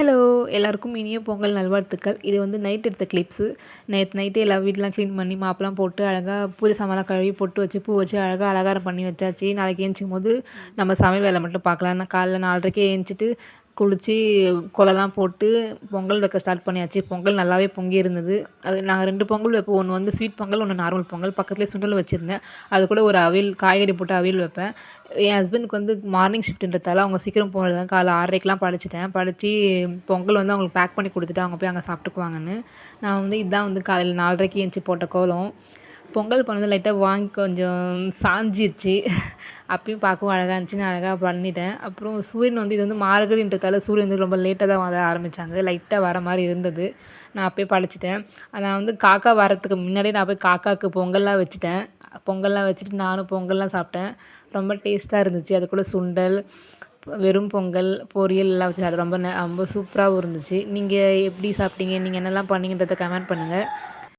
Hello எல்லாருக்கும் இனிய பொங்கல் நல்வாழ்த்துக்கள். இது வந்து நைட் எடுத்த கிளிப்ஸு நேற்று நைட்டே எல்லா வீடெலாம் க்ளீன் பண்ணி மாப்லாம் போட்டு அழகாக பூஜை சாமான்லாம் கழுவி பொட்டு வச்சு பூ வச்சு அழகாக அலங்காரம் பண்ணி வச்சாச்சு. நாளைக்கு ஏஞ்சிக்கும் போது நம்ம சமையல் வேலை மட்டும் பார்க்கலாம் நான் காலைல நாலரைக்கே ஏஞ்சிட்டு குளித்து கோலம்லாம் போட்டு பொங்கல் வைக்க ஸ்டார்ட் பண்ணியாச்சு. பொங்கல் நல்லாவே பொங்கி இருந்தது. அது நாங்கள் ரெண்டு பொங்கல் வைப்போம். ஒன்று வந்து ஸ்வீட் பொங்கல் ஒன்று நார்மல் பொங்கல். பக்கத்துலேயே சுண்டல் வச்சுருந்தேன். அது கூட ஒரு அவியல் காய்கறி போட்டு அவியல் வைப்பேன். என் ஹஸ்பண்டுக்கு வந்து மார்னிங் ஷிஃப்ட்டுன்றதால அவங்க சீக்கிரம் போனது காலை ஆறரைக்கெலாம் படிச்சிட்டேன். படித்து பொங்கல் வந்து அவங்களுக்கு பேக் பண்ணி கொடுத்துட்டு அவங்க போய் அங்கே சாப்பிட்டுக்குவாங்கன்னு. நான் வந்து இதுதான் வந்து காலையில் நாலரைக்கு எழுந்துச்சி போட்ட கோலம். பொங்கல் பண்ணது லைட்டாக வாங்கி கொஞ்சம் சாஞ்சிருச்சு. அப்பயும் பார்க்கவும் அழகாக இருந்துச்சு. நான் அழகாக பண்ணிட்டேன். அப்புறம் சூரியன் வந்து இது வந்து மார்கழின்றதால சூரியன் வந்து ரொம்ப லேட்டாக தான் வர ஆரம்பித்தாங்க லைட்டாக வர மாதிரி இருந்தது. நான் அப்போயே படைச்சிட்டேன். நான் வந்து காக்கா வரத்துக்கு முன்னாடியே நான் போய் காக்காவுக்கு பொங்கல்லாம் வச்சுட்டேன். பொங்கல்லாம் வச்சுட்டு நானும் பொங்கல்லாம் சாப்பிட்டேன். ரொம்ப டேஸ்ட்டாக இருந்துச்சு. அது கூட சுண்டல் வெறும் பொங்கல் பொரியல் எல்லாம் வச்சு அது ரொம்ப ரொம்ப சூப்பராகவும் இருந்துச்சு. நீங்கள் எப்படி சாப்பிட்டீங்க? நீங்கள் என்னெல்லாம் பண்ணீங்கன்றதை கமெண்ட் பண்ணுங்கள்